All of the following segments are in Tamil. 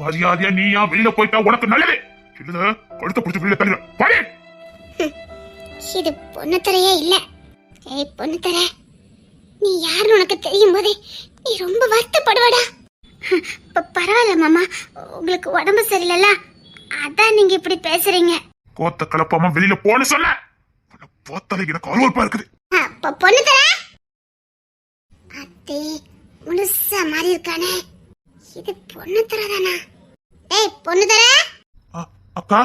மரியாதையா நீயா வெளியில போயிட்டா உனக்கு நல்லது. இல்ல கழுத்த பிடிச்சு வெளியில தள்ளிடு பாரு இது பொண்ணு தரையே இல்ல. ஏய் பொண்ணு தர நீ யாருன்னு உனக்கு தெரியும் போதே நீ ரொம்ப வருத்தப்படுவாடா. பரவாயில்ல மாமா உங்களுக்கு உடம்பு சரியில்லைல்ல? அதான் நீங்க இப்படி பேசுறீங்க. கோத்த கலப்பாம வெளியில போன்னு உன்னை பார்த்தாலே எனக்கு அருவருப்பா இருக்குது. ஆ, பொ- பொண்ணு தர? அத்தே முழுசா மாறி இருக்கானே. இது பொண்ணு தரதானா? ஏய் பொண்ணு தர அக்கா?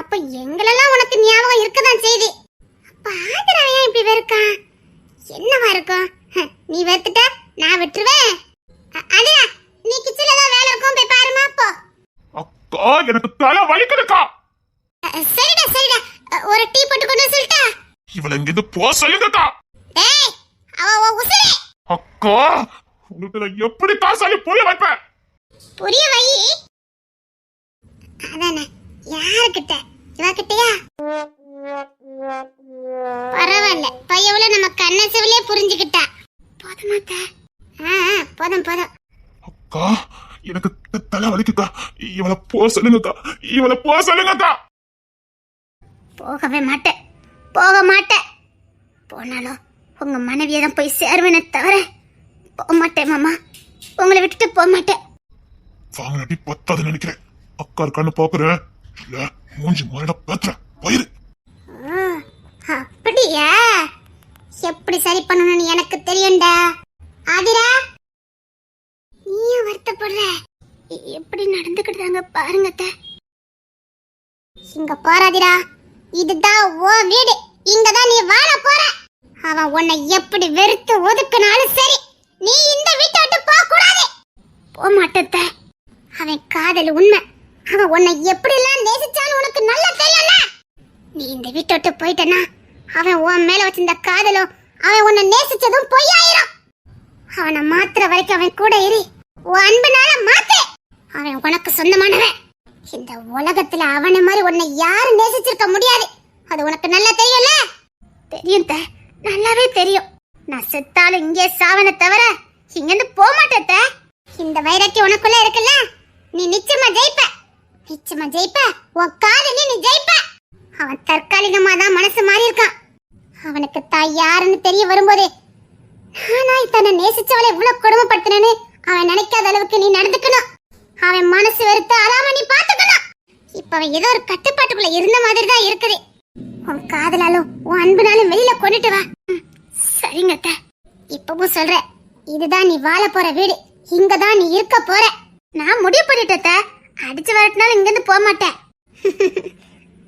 அப்ப எங்களெல்லாம் உனக்கு ஞாபகம் இருக்கதான் செய்தி அப்ப ஆதிரா ஏன் இப்படி வெறுக்கான் என்னவா இருக்கும்? நீ வெறுத்துட்ட நான் விட்டுருவேன் ஆதிரா நீ கிச்சன்ல தான் வேலை இருக்கும் போய் பாருமா போ. அக்கா எனக்கு தலை வலிக்குதுக்கா. சரிடா சரிடா. ஒரு டீ போட்டு கொண்டு சொல்லட்டா. இவளை இங்கிருந்து போ சொல்லுங்கக்கா. டேய் அவ உசுரே. அக்கா உங்களுக்கு நான் எப்படி காசாலி புரிய வைப்பேன்? புரிய வை அதானே யாருக்கிட்ட? இவகிட்டயா? பரவாயில்ல பையவுல நம்ம கண்ண செவிலே புரிஞ்சுக்கிட்டா போதுமாத்த ஆ போதும் போதும். அக்கா எனக்கு தலை வலிக்குக்கா. இவளை போ சொல்லுங்கக்கா. இவளை போ சொல்லுங்கக்கா. போகவே மாட்டேன். போக மாட்டேன். போனாலும் உங்க மனைவியை தான் போய் சேருவேனே தவிர போக மாட்டேன் மாமா. உங்களை விட்டுட்டு போக மாட்டேன். வாங்கினாட்டி பத்தாது நினைக்கிறேன். அக்கா இருக்கான்னு பாக்குறேன். இல்ல மூஞ்சி மாறிட பேத்துறேன் பயிரு. அப்படியா? எப்படி சரி பண்ணணும்னு எனக்கு தெரியும்டா. ஆதிரா நீயும் வருத்தப்படுற. எப்படி நடந்துக்கிட்டாங்க பாருங்க இங்க போறாதிரா இதுதான் ஓ வீடு. இங்கதான் நீ வாழ போற. அவன் உன்னை எப்படி வெறுத்து ஒதுக்குனாலும் சரி நீ இந்த வீட்டை விட்டு போக கூடாது போக மாட்டேத்த அவன் காதல் உண்மை. அவன் உன்னை எப்படிலாம் எல்லாம் நேசிச்சாலும் உனக்கு நல்லா தெரியல நீ இந்த வீட்டை விட்டு போயிட்டனா அவன் உன் மேல வச்சிருந்த காதலும் அவன் உன்னை நேசிச்சதும் பொய்யாயிரும். அவனை மாத்துற வரைக்கும் அவன் கூட இரு. உன் அன்புனால மாத்து. அவன் உனக்கு சொந்தமானவன். இந்த உலகத்துல அவனை மாதிரி உன்னை யாரும் நேசிச்சிருக்க முடியாது. அது உனக்கு நல்லா தெரியும்ல? தெரியும் த. நல்லாவே தெரியும். நான் செத்தாலும் இங்கே சாவன தவிர இங்கிருந்து போக மாட்டேன் இந்த வைராக்கியம் உனக்குள்ள இருக்குல்ல? நீ நிச்சயமா ஜெயிப்ப. நிச்சயமா ஜெயிப்ப. உன் காதலி நீ ஜெயிப்ப அவன் தற்காலிகமா தான் மனசு மாறி இருக்கான் அவனுக்கு தாய் யாருன்னு தெரிய வரும்போதே ஆனா தன்னை நேசிச்சவளை இவ்வளவு கொடுமைப்படுத்தினேன்னு அவன் நினைக்காத அளவுக்கு நீ நடந்துக்கணும். அவன் மனசு வெறுத்து அழாம நீ பாத்துக்கணும். இப்ப அவன் ஏதோ ஒரு கட்டுப்பாட்டுக்குள்ள இருந்த மாதிரி தான் இருக்குது. உன் காதலாலும் உன் அன்புனாலும் வெளியில கொண்டுட்டு வா. சரிங்க இப்பவும் சொல்ற இதுதான் நீ வாழ போற வீடு. இங்கதான் நீ இருக்க போற. நான் முடிவு பண்ணிட்டேன் அடிச்சு வரட்டினாலும் இங்கிருந்து போக மாட்டேன்.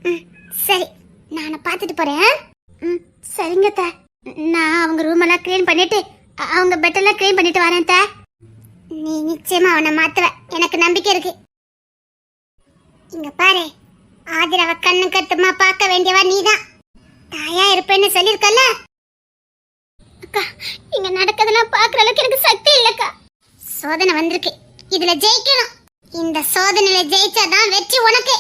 ம், சரி நான் பார்த்துட்டு போறேன் ம் சரிங்க தா நான் அவங்க ரூம் எல்லாம் க்ளீன் பண்ணிட்டு அவங்க பெட் எல்லாம் க்ளீன் பண்ணிட்டு வரேன் தா நீ நிச்சயமா அவனை மாத்துவ. எனக்கு நம்பிக்கை இருக்கு. இங்க பாரு ஆதிரவ கண்ணு கட்டுமா பார்க்க வேண்டியவா நீதான். தாயா இருப்பேன்னு சொல்லிருக்கல அக்கா இங்க நடக்கிறதெல்லாம் பாக்குற அளவுக்கு எனக்கு சக்தி இல்லக்கா. சோதனை வந்திருக்கு. இதுல ஜெயிக்கணும். இந்த சோதனையில ஜெயிச்சாதான் வெற்றி உனக்கு.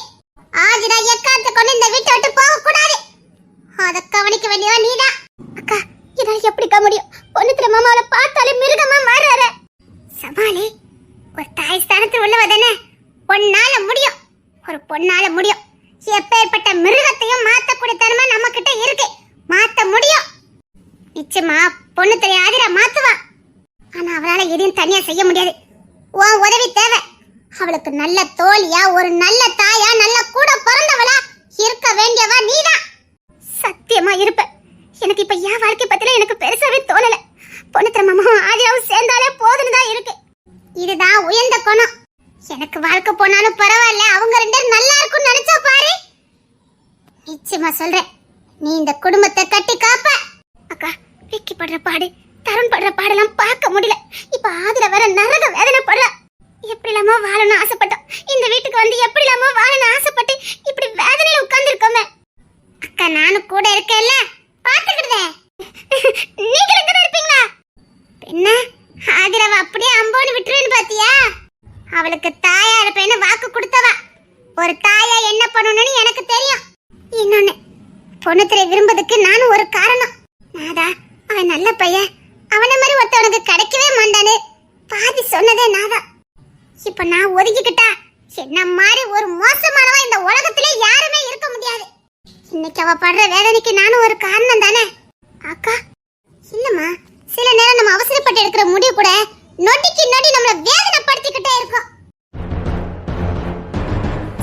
ஆதிரா எக்காத்த கொண்டு இந்த வீட்டை விட்டு போக கூடாது அத கவனிக்க வேண்டியவா நீதான். அக்கா இதான் எப்படிக்கா முடியும்? பொண்ணுத்துல மாமாவில பார்த்தாலே மிருகமா மாறுற சமாளி ஒரு தாய் ஸ்தானத்தில் உள்ளவ தானே பொண்ணால முடியும். ஒரு பொண்ணால முடியும். எப்பேற்பட்ட மிருகத்தையும் மாத்தக்கூடிய தன்மை நம்ம கிட்ட இருக்கு. மாத்த முடியும். நிச்சயமா பொண்ணு தெரிய ஆதிரா மாத்துவா. ஆனா அவளால எதையும் தனியா செய்ய முடியாது. உன் உதவி தேவை. அவளுக்கு நல்ல தோழியா ஒரு நல்ல தாயா நல்ல கூட பிறந்தவளா இருக்க வேண்டியவா நீதான். சத்தியமா இருப்ப. எனக்கு இப்ப என் வாழ்க்கை பத்தில எனக்கு பெருசாவே தோணல. பொண்ணுத்திர மாமாவும் ஆதிராவும் சேர்ந்தாலே போதுன்னு தான் இருக்கு. இதுதான் உயர்ந்த குணம். எனக்கு வாழ்க்கை போனாலும் பரவாயில்ல அவங்க ரெண்டு பேரும் நல்லா இருக்கும்னு நினைச்சா பாரு. நிச்சயமா சொல்றேன். நீ இந்த குடும்பத்தை கட்டி காப்ப. அக்கா விக்கி படுற பாடு. தருண் படுற பாடெல்லாம் பார்க்க முடியல. இப்ப ஆதிர வேற நரக வேதனை படுற. எப்படி இல்லாம வாழணும் ஆசைப்பட்டோம். இந்த வீட்டுக்கு வந்து எப்படி இல்லாம வாழணும் ஆசைப்பட்டு இப்படி வேதனையில உட்கார்ந்துருக்கோமே. அக்கா நானும் கூட இருக்கேன்ல. பாத்துக்கிட்டே நீங்க எங்க இருப்பீங்களா? என்ன ஆதிரவ அப்படியே அம்போன்னு விட்டுருன்னு பாத்தியா? அவளுக்கு தாயா இருப்பேன்னு வாக்கு கொடுத்தவா. ஒரு தாயா என்ன பண்ணணும்னு எனக்கு தெரியும். இன்னொன்னு பொண்ணுத்திரை விரும்புறதுக்கு நானும் ஒரு காரணம். நாதா அவன் நல்ல பையன். அவனை மாதிரி ஒருத்தவனுக்கு கிடைக்கவே மாட்டானு. பாதி சொன்னதே நாதான் இப்ப நான் ஒதுக்கிக்கிட்டா என்ன மாதிரி ஒரு மோசமானவா இந்த உலகத்திலே யாருமே இருக்க முடியாது. இன்னைக்கு அவ படுற வேதனைக்கு நானும் ஒரு காரணம் தானே? அக்கா இல்லம்மா. சில நேரம் நம்ம அவசரப்பட்டு எடுக்கிற முடிவு கூட நொடிக்கு நொடி நம்மள வேதனைப்படுத்திக்கிட்டே இருக்கும்.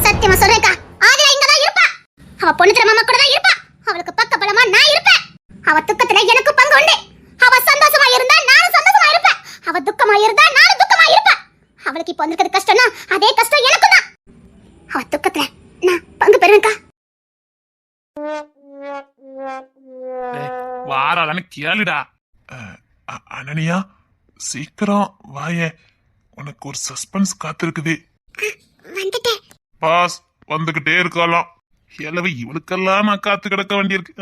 சத்தியமா சொல்றேக்கா ஆதிரா இங்க தான் இருப்பா. அவ பொண்ணு திற மாமா கூட தான் இருப்பா. அவளுக்கு பக்க பலமா நான் இருப்பேன். அவ துக்கத்துல எனக்கு பங்கு உண்டு. அவ சந்தோஷமா இருந்தா நானும் சந்தோஷமா இருப்பேன். அவ துக்கமா இருந்தா நானும் துக்கமா இருப்பேன். அவளுக்கு இப்போ வந்திருக்கிறது கஷ்டம்னா அதே கஷ்டம் எனக்கும் தான். அவ துக்கத்துல நான் பங்கு பெறுவேன்க்கா. வாராதானு கேளுடா. அனனியா சீக்கிரம் வாயே. உனக்கு ஒரு சஸ்பென்ஸ் காத்திருக்குது. வந்துட்டேன். பாஸ் வந்துகிட்டே இருக்கலாம். எலவு இவளுக்கெல்லாம் நான் காத்து கிடக்க வேண்டியிருக்கு.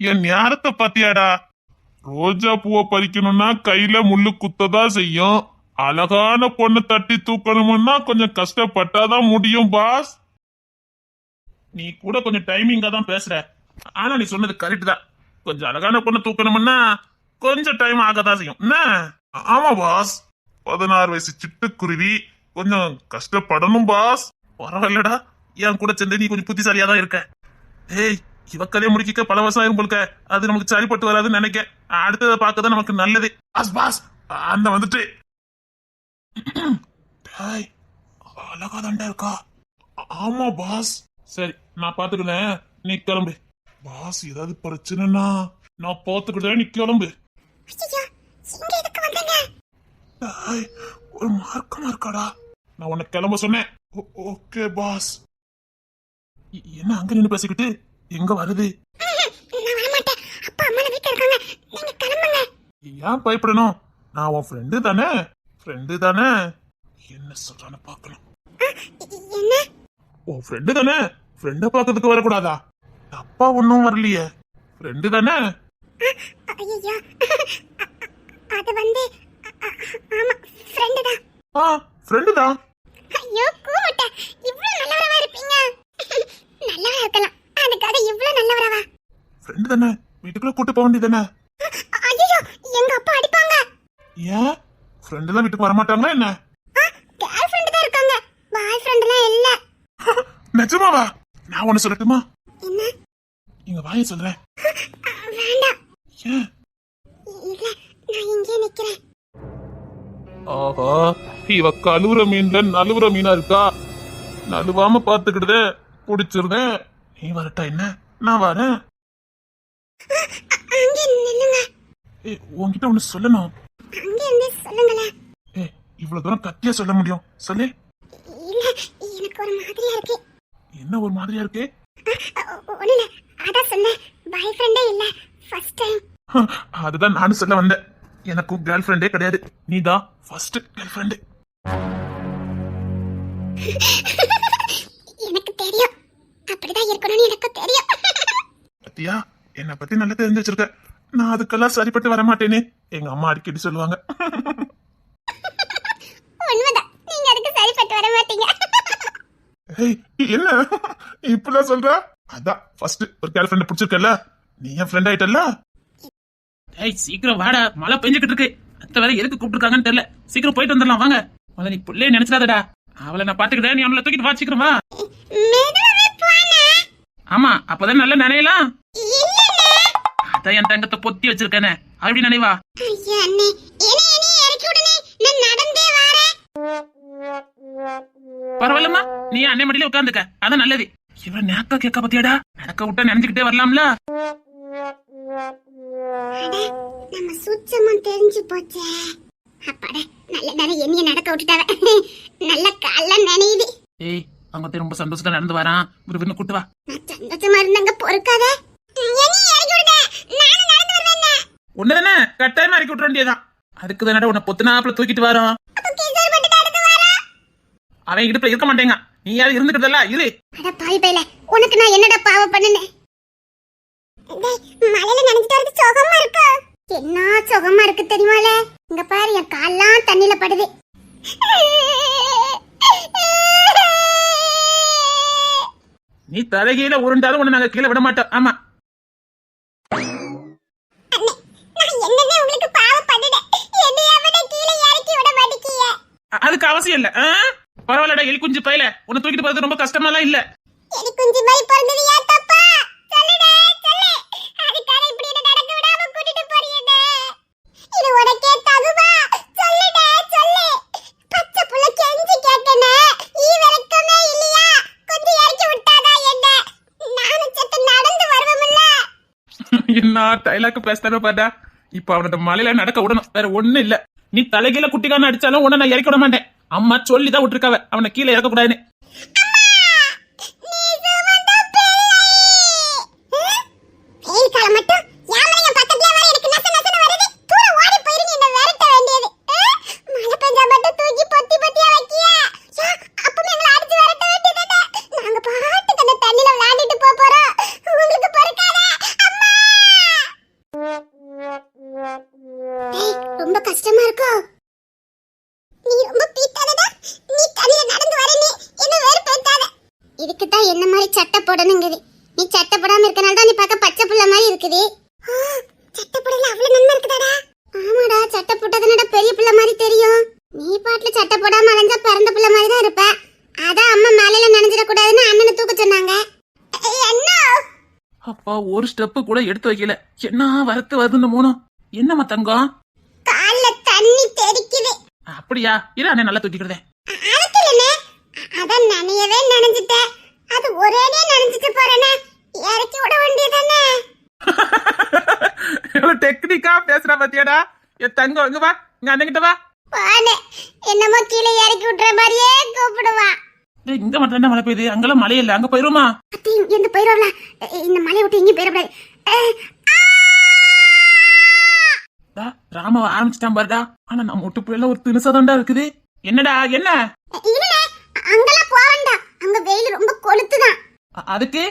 என் ஞானத்தை பாத்தியாடா. ரோஜா பூவை பறிக்கணும்னா கையில முள்ளு குத்ததா செய்யும். அழகான பொண்ணு தட்டி தூக்கணும்னா கொஞ்சம் கஷ்டப்பட்டாதான் முடியும் பாஸ் நீ கூட கொஞ்சம் டைமிங்கா தான் பேசுற. ஆனா நீ சொன்னது கரெக்ட் தான். கொஞ்சம் அழகான பொண்ணு தூக்கணும்னா கொஞ்சம் டைம் ஆகதான் செய்யும். என்ன? ஆமா பாஸ் பதினாறு வயசு சிட்டுக்குருவி கொஞ்சம் கஷ்டப்படணும் பாஸ் பரவாயில்லடா. என் கூட சேர்ந்து நீ கொஞ்சம் புத்திசாலியா தான் இருக்க. ஏய் இவ கதையை முடிக்க பல வருஷம் ஆயிரும் போலுக்க அது நமக்கு சரிப்பட்டு வராதுன்னு நினைக்க. அடுத்ததை பார்க்கதான் நமக்கு நல்லது. Boss boss. அந்த வந்துட்டு. அழகா தாண்டா இருக்கா? ஆமா பாஸ். சரி நான் பாத்துக்கிறேன் நீ கிளம்பு. பாஸ் ஏதாவது பிரச்சனைனா நான் பாத்துக்கிட்டேன் நீ கிளம்பு. ஒரு மார்க்கமா இருக்காடா. நான் உன்னை கிளம்ப சொன்னேன். Okay boss. என்ன அங்க நின்னு பேசிக்கிட்டு? எங்க வருது? ஏன் பயப்படணும்? நான் உன் ஃப்ரெண்டு தானே? ஃப்ரெண்டு தானே? என்ன சொல்றான்னு பார்க்கணும் உன் ஃப்ரெண்டு தானே? ஃப்ரெண்டை பார்க்கறதுக்கு வரக்கூடாதா? அப்பா ஒன்றும் வரலையே. ஃப்ரெண்டு தானே? அது வந்து ஆமா ஃப்ரெண்டு தான். ஆ ஃப்ரெண்டு தான். ஐயோ கூமுட்ட இவ்ளோ நல்லவரவா இருப்பீங்க. நல்லவரா இருக்கலாம். ஃப்ரெண்டு தானே? வீட்டுக்குள்ள கூட்டு போக வேண்டியதானே ஐயோ எங்க அப்பா அடிப்பாங்க. ஏன்? ஃப்ரெண்டு தான் வீட்டுக்கு வரமாட்டாங்களா என்ன? கேர்ள் ஃப்ரெண்ட் தான் இருக்காங்க. பாய் ஃப்ரெண்ட்லாம் இல்ல. நிஜமாவா? நான் ஒன்னு சொல்லட்டுமா? என்ன? இங்க வாய சொல்றேன். வேண்டாம். ஏன்? இல்ல நான் இங்கே நிக்கிறேன். ஆஹா இவ கழுவுற மீன்ல நழுவுற மீனா இருக்கா? நழுவாம பாத்துக்கிடுதே பிடிச்சிருதேன் நீ வரட்டா என்ன? நான் வரேன். உன்கிட்ட ஒண்ணு சொல்லணும் அங்கே இருந்து சொல்லுங்களேன் ஏ இவ்வளவு தூரம் கத்தியா சொல்ல முடியும் சொல்லு இல்ல எனக்கு ஒரு மாதிரியா என்ன ஒரு மாதிரியா இருக்கு ஒண்ணு இல்ல அதான் சொன்னேன் பாய் ஃப்ரெண்டே அதுதான் நானும் சொல்ல வந்தேன் எனக்கும் கேர்ள் ஃப்ரெண்டே கிடையாது நீ தான் ஃபர்ஸ்ட் கேர்ள் ஃப்ரெண்டு எனக்கு தெரியும் அப்படிதான் இருக்கணும்னு எனக்கு தெரியும் பத்தியா என்னை பத்தி நல்லா தெரிஞ்சு வச்சிருக்க நான் அதுக்கெல்லாம் சரிப்பட்டு வர மாட்டேனே எங்க அம்மா அடிக்கடி சொல்லுவாங்க. உண்மைதான். நீங்க அதுக்கு சரிப்பட்டு வர மாட்டீங்க ஏய் என்ன? இப்படிலாம் சொல்ற? அதான் ஃபர்ஸ்ட் ஒரு கேர்ள் ஃப்ரெண்ட் பிடிச்சிருக்கல நீ என் ஃப்ரெண்ட் ஆயிட்டல்ல? ஏய் சீக்கிரம் வாடா. மழை பெஞ்சுக்கிட்டு இருக்கு. அத்தை வேற எதுக்கு கூப்பிட்டுருக்காங்கன்னு தெரியல. சீக்கிரம் போயிட்டு வந்துடலாம் வாங்க. முதல்ல நீ பிள்ளைய நினைச்சிடாதடா. அவளை நான் பாத்துக்கிட்டேன் நீ அவளை தூக்கிட்டு வா சீக்கிரம் வா. ஆமா அப்பதான் நல்லா நினையலாம். அதான் என் தங்கத்தை பொத்தி வச்சிருக்கேனே. அப்படி நினைவா? பரவாயில்லம்மா. நீ அன்னை மடியில உட்காந்துக்க அதான் நல்லது. இவன் நேக்கா கேட்க பத்தியாடா நடக்க விட்டா நினைஞ்சுக்கிட்டே வரலாம்ல? நம்ம சுத்தமா தெரிஞ்சு போச்சே. அப்பாடா நல்ல நேரம் என்னைய நடக்க விட்டுட்டாவ. நல்ல கால்ல நினையுது ஏய் அவங்க ரொம்ப சந்தோஷத்துல நடந்து வரான். விருந்து கூட்டு வா. சந்தோஷமா இருந்தாங்க பொறுக்காத என்னைய இறக்கி விடுனே நானும் நடந்து வருவேன் ஒண்ணுதானே கட்டாயமா இறக்கி விட்டுற வேண்டியதான் அதுக்கு தானடா உன்னை பொத்துனாப்புல தூக்கிட்டு வரோம். அவன் இடுப்புல இருக்க மாட்டேங்க. நீ யாரும் இருந்துக்கிட்டல இரு. அட பாவி பையல உனக்கு நான் என்னடா பாவம் பண்ணுனேன் மலையில நனைஞ்சிட்டு வரது சுகமா இருக்கு? என்ன சுகமா இருக்கு தெரியுமால? இங்க பாரு என் கால்லாம் தண்ணில படுது. நீ தலைகீழ உருண்டாலும் உன்னை நாங்க கீழே விட மாட்டோம். ஆமா அண்ணே, நான் என்னன்னே உங்களுக்கு பாவம் பண்ணுனேன் என்னைய அவனை கீழே இறக்கி விட மாட்டேங்கிய அ- அது அதுக்கு அவசியம் இல்ல? பரவாயில்லடா எலி குஞ்சு பையல. உன்னை தூக்கிட்டு போறது ரொம்ப கஷ்டமாலாம் இல்ல. எலி குஞ்சு மாதிரி பிறந்தது ஏன் தப்பா? சொல்லுடே சொல்லு. அதுக்காக இப்படி என்ன நடக்க விடாம கூட்டிட்டு போறியடே. இது உனக்கே தகுமா சொல்லுடே சொல்லு. பச்சை புள்ள கெஞ்சி கேட்டனே ஈ வரைக்குமே இல்லையா? கொஞ்சம் இறக்கி விட்டாதா என்ன? நானும் சத்து நடந்து வருவோம்ல. என்ன டைலாக் பேசுறத பாட்டா இப்ப அவனோட மலையில நடக்க விடணும். வேற ஒண்ணும் இல்ல. நீ தலைகீழ குட்டிக்கான அடிச்சாலும் உன்னை நான் இறக்க விட மாட்டேன். அம்மா சொல்லி தான் விட்டுருக்காவ. அவனை கீழே இறக்க கூடாதுன்னு இதுக்கு தான் என்ன மாதிரி சட்டை போடணுங்குது. நீ சட்டை போடாம இருக்கனால தான் நீ பார்க்க பச்சை புள்ள மாதிரி இருக்குது. சட்டை போடல அவ்வளவு நன்மை இருக்குதாடா? ஆமாடா சட்டை போட்டதுனடா பெரிய புள்ள மாதிரி தெரியும். நீ பாட்டுல சட்டை போடாம அலைஞ்சா பிறந்த புள்ள மாதிரி தான் இருப்ப. அதான் அம்மா மேலையில நனைஞ்சிட கூடாதுன்னு அண்ணனை தூக்க சொன்னாங்க. என்ன அப்பா ஒரு ஸ்டெப் கூட எடுத்து வைக்கல. என்ன வரத்து வருதுன்னு மூணும் என்னம்மா தங்கம்? கால்ல தண்ணி தெறிக்குது. அப்படியா? இரு அண்ணே நல்லா தூக்கிக்கிறதே அதுக்கு அதான் நனையவே நனைஞ்சிட்டேன் அது ஒரேடியா நனைஞ்சிட்டு போறேனே. இறக்கி விட வேண்டியதானே? எவ்வளவு டெக்னிக்கா பேசுறா பாத்தியாடா? என் தங்கம் இங்க வா. இங்க அண்ணன் வா. பானே என்னமோ கீழே இறக்கி விட்டுற மாதிரியே கூப்பிடுவா. டேய், இங்க மட்டும் என்ன மழை பெய்யுது. அங்கெல்லாம் மழை இல்ல. அங்க போயிருமா எந்த போயிடல இந்த மலையை விட்டு எங்கேயும் போயிடக்கூடாது. ராமவ ஆரம்பிச்சிட்டான் பாருடா. ஆனா நம்ம விட்டு பிள்ளைல ஒரு திணுசாதான்டா இருக்குது. என்னடா என்ன? அங்கெல்லாம் போக வேண்டாம். அங்க வெயில் ரொம்ப கொளுத்துதான். அதுக்கு?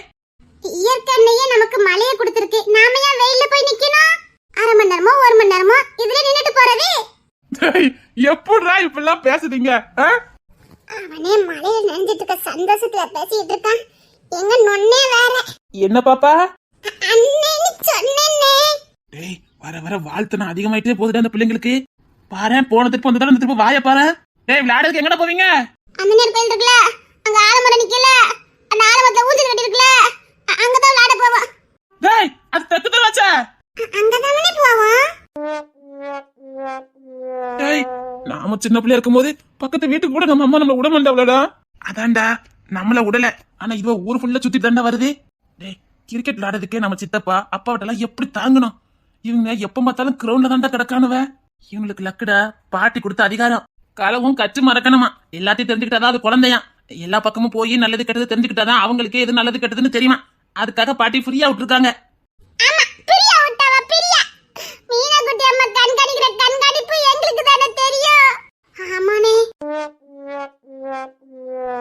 இயற்கை எண்ணெயே நமக்கு மழையை கொடுத்துருக்கு. நாம ஏன் வெயில்ல போய் நிக்கணும்? அரை மணி நேரமோ ஒரு மணி நேரமோ இதுல நின்னுட்டு போறது. டேய், எப்படிடா இப்படிலாம் பேசுறீங்க? அவனே மழையில நினைஞ்சிட்டு இருக்க சந்தோஷத்துல பேசிட்டு இருக்கான். எங்க நொன்னே வேற. என்ன பாப்பா? அண்ணேன்னு சொன்னேனே. டேய் வர வர வாழ்த்தனம் அதிகமாயிட்டே போகுதுடா அந்த பிள்ளைங்களுக்கு. பாரு போன திருப்பி வந்த திருப்பி வாய பாரு டேய் விளையாடுறதுக்கு எங்கடா போவீங்க? அந்த நேரம் கோயில் இருக்குல்ல அங்க ஆலமரம் நிக்கல அந்த ஆலமரத்துல ஊஞ்சல் கட்டி இருக்குல்ல அ- அங்கதான் விளையாட போவோம். டேய் அது தெற்கு தருவாச்சா அ- அங்கதானே போவோம். டேய் நாம சின்ன பிள்ளையா இருக்கும்போது பக்கத்து வீட்டுக்கு கூட நம்ம அம்மா நம்மள விட மாட்டாங்களா அதான்டா நம்மள விடல ஆனா இவ ஊர் ஃபுல்லா சுத்தி தாண்டா வருது. டேய் கிரிக்கெட் விளையாடுறதுக்கே நம்ம சித்தப்பா அப்பாவிட்டெல்லாம் எப்படி தாங்கணும்? இவங்க எப்ப பார்த்தாலும் கிரவுண்ட்ல தாண்டா கிடக்கானுவ. இவங்களுக்கு லக்குடா பாட்டி கொடுத்த அதிகாரம். களவும் கற்று மறக்கணுமா? எல்லாத்தையும் தெரிஞ்சுக்கிட்டாதான் அது குழந்தையா? எல்லா பக்கமும் போய் நல்லது கெட்டது தெரிஞ்சுக்கிட்டாதான் அவங்களுக்கு எது நல்லது கெட்டதுன்னு தெரியுமா? அதுக்காக பாட்டி ஃப்ரீயா விட்டுருக்காங்க ஆமா பிரியா விட்டாவா பிரியா மீனா குட்டி அம்மா கண்காணிக்கிற கண்காணிப்பு எங்களுக்கு தானே தெரியும் ஆமானே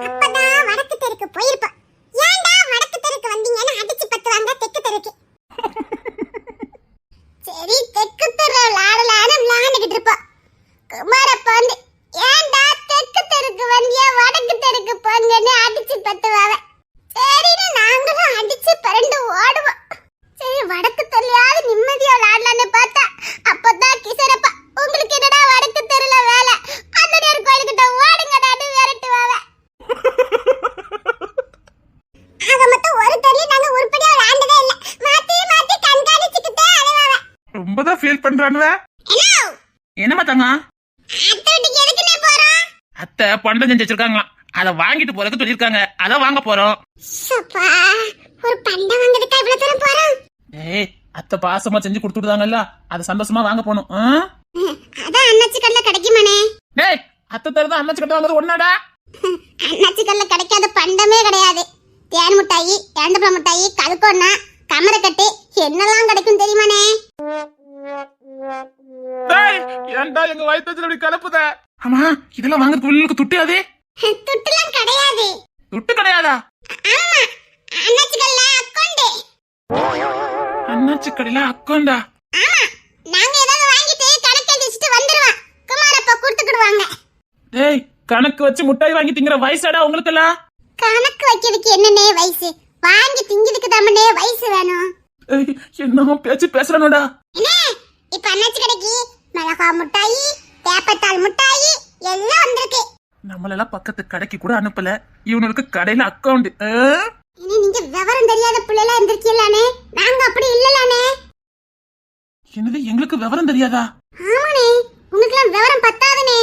அப்பதான் வடக்கு தெருக்கு போயிருப்போம் ஏன்டா வடக்கு தெருக்கு வந்தீங்கன்னு அடிச்சு பத்துவாங்க தெற்கு தெருக்கு சரி தெற்கு தெரு விளையாடலான்னு விளையாண்டுகிட்டு இருப்போம் குமாரப்ப வந்து ஏன்டா தெற்கு தெருக்கு வந்தியா வடக்கு தெருக்கு போங்கன்னு அடிச்சு பத்துவாங்க சரின்னு நாங்களும் அடிச்சு பரண்டு ஓடுவோம் சரி வடக்கு தெருலையாவது நிம்மதியா விளையாடலான்னு பார்த்தா அப்பதான் கிசரப்பா உங்களுக்கு என்னடா வடக்கு தெருல வேலை அந்த நேரம் கோயிலுக்கிட்ட ஓடுங்கடான்னு விரட்டுவாவ ஆக மொத்தம் ஒரு தெருல நாங்க உருப்படியா விளையாண்டதே இல்ல மாத்தி மாத்தி கண்காணிச்சுக்கிட்டே அழுவாவ ரொம்ப தான் ஃபீல் பண்றானுவ? என்ன என்னம்மா தங்கம் அத்தை பண்டம் செஞ்சு வச்சிருக்காங்களாம். அதை வாங்கிட்டு போறதுக்கு சொல்லியிருக்காங்க. அதை வாங்க போறோம். சப்பா. ஒரு பண்டம் வாங்குறதுக்கா இவ்வளவு தூரம் போறோம். ஏய் அத்தை பாசமா செஞ்சு கொடுத்துட்டாங்கல்ல அதை சந்தோஷமா வாங்க போகணும். ஆ? அதான் அண்ணாச்சி கல்ல கிடைக்குமானே டேய் அத்தை தரதான் அண்ணாச்சி கிட்ட வாங்குறது ஒன்னாடா அண்ணாச்சி கல்ல கிடைக்காத பண்டமே கிடையாது. தேன் மிட்டாயி இறந்தப்பழ மிட்டாயி கல்கொன்னா கமரக்கட்டு என்னெல்லாம் கிடைக்கும் தெரியுமானே ஏன்டா எங்க வயித்துல இப்படி கலப்புத? ஆமா இதெல்லாம் வாங்குறதுக்கு உள்ளுக்கு துட்டியாதே? துட்டுலாம் கிடையாது. துட்டு கிடையாதா? அண்ணாச்சி கல்ல அக்கௌண்ட். அண்ணாச்சி கடையில அக்கௌண்டா நாங்க ஏதாவது வாங்கிட்டு கணக்கு எழுதிட்டு வந்துருவோம். குமாரப்பா கொடுத்துக்கிடுவாங்க. டேய் கணக்கு வச்சு முட்டாய் வாங்கி திங்கிற வயசாடா உங்களுக்கெல்லாம்? கணக்கு வைக்கிறதுக்கு என்னன்னே வயசு? வாங்கி திங்கிறதுக்கு தாமனே வயசு வேணும். ஏய், என்னமோ பேச்சு பேசுறானோடா. என்ன? இப்ப அண்ணாச்சி கடைக்கு மிளகா மிட்டாயி தேப்பத்தாள் மிட்டாயி எல்லாம் வந்திருக்கு. நம்மளெல்லாம் பக்கத்து கடைக்கு கூட அனுப்பல. இவனுக்கு கடையில அக்கவுண்ட் இனி நீங்க விவரம் தெரியாத பிள்ளைலாம் இருந்திருக்கீங்களானே நாங்க அப்படி இல்லலானே என்னது எங்களுக்கு விவரம் தெரியாதா? ஆமாண்ணே. உங்களுக்குலாம் விவரம் பத்தாதுனே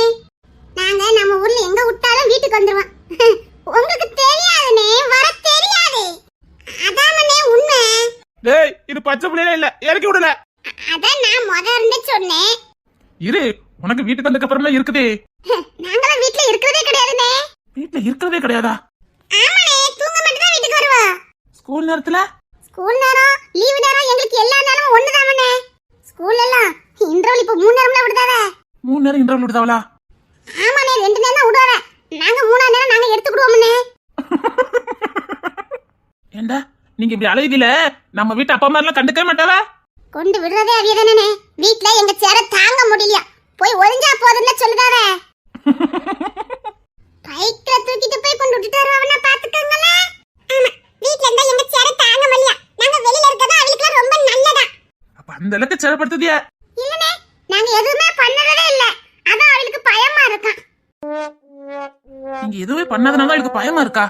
நாங்க நம்ம ஊர்ல எங்க விட்டாலும் வீட்டுக்கு வந்துருவோம். உங்களுக்கு தெரியாதுனே வர தெரியாது. அதாமண்ணே உண்மை. டேய் இது பச்சை பிள்ளைல இல்ல. இறக்கி விடல அதான் நான் முத இருந்து சொன்னேன். இரு உனக்கு வீட்டுக்கு வந்ததுக்கு அப்புறமா இருக்குதே. நாங்களாம் வீட்ல இருக்கிறதே கிடையாதுனே வீட்டுல இருக்கிறதே கிடையாதா? ஆமாண்ணே தூங்க மட்டும் தான் வீட்டுக்கு வருவோம் ஸ்கூல் நேரத்துல? ஸ்கூல் நேரம் லீவு நேரம் எங்களுக்கு எல்லா நேரமும் ஒண்ணுதாமண்ணே. ஸ்கூல்ல எல்லாம் இன்டர்வல் இப்ப மூணு நேரம்ல விடுதாவே? மூணு நேரம் இன்டர்வல் விடுதாவளா? ஆமாண்ணே ரெண்டு நேரம் தான் விடுவாவே. நாங்க மூணாம் நேரம் நாங்க எடுத்துக்கிடுவோம்ண்ணே. ஏண்டா நீங்க இப்படி அழுதில நம்ம வீட்டு அப்பா அம்மா எல்லாம் கண்டுக்கவே மாட்டாவா? கொண்டு விடுறதே அவியதானே வீட்ல எங்க சேர தாங்க முடியலையா? போய் ஒளிஞ்சா போதும்ல சொல்லுதாவே. பைக்ல தூக்கிட்டு போய் கொண்டு விட்டுட்டு வருவாவனா பாத்துக்கங்களே. ஆமா வீட்ல இருந்தா எங்க சேர தாங்க முடியல நாங்க வெளியில இருக்கதா அவளுக்கு ரொம்ப நல்லதா. அப்ப அந்த அளவுக்கு சிறப்படுத்துதிய இல்லனே நாங்க எதுவுமே பண்ணறதே இல்ல. அதான் அவளுக்கு பயமா இருக்கான் நீங்க எதுவுமே பண்ணாதனால எனக்கு பயமா இருக்கா?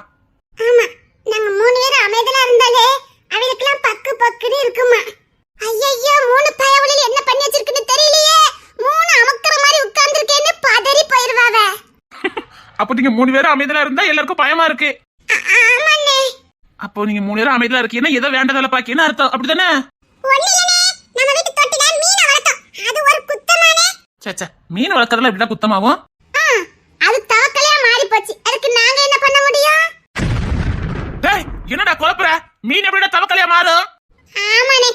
ஆமா நாங்க மூணு பேரும் அமைதலா இருந்தாலே அவளுக்குலாம் பக்கு பக்குன்னு இருக்குமா? அப்போ நீங்க மூணு பேரும் அமைதியா இருந்தா எல்லாருக்கும் பயமா இருக்கு. அப்போ நீங்க மூணு பேரும் அமைதியா இருக்கீங்கன்னா ஏதோ வேண்டதால பாக்கின்னு அர்த்தம்? அப்படிதானே? தொட்டில மீனை வளர்க்கறதுல இப்படிலாம் குத்தமாகும்? அது தவக்கலையா மாறி போச்சு அதுக்கு நாங்க என்ன பண்ண முடியும்? டேய் என்னடா குழப்புற? மீன் எப்படிடா தவக்கலையா மாறும்? ஆமாண்ணே.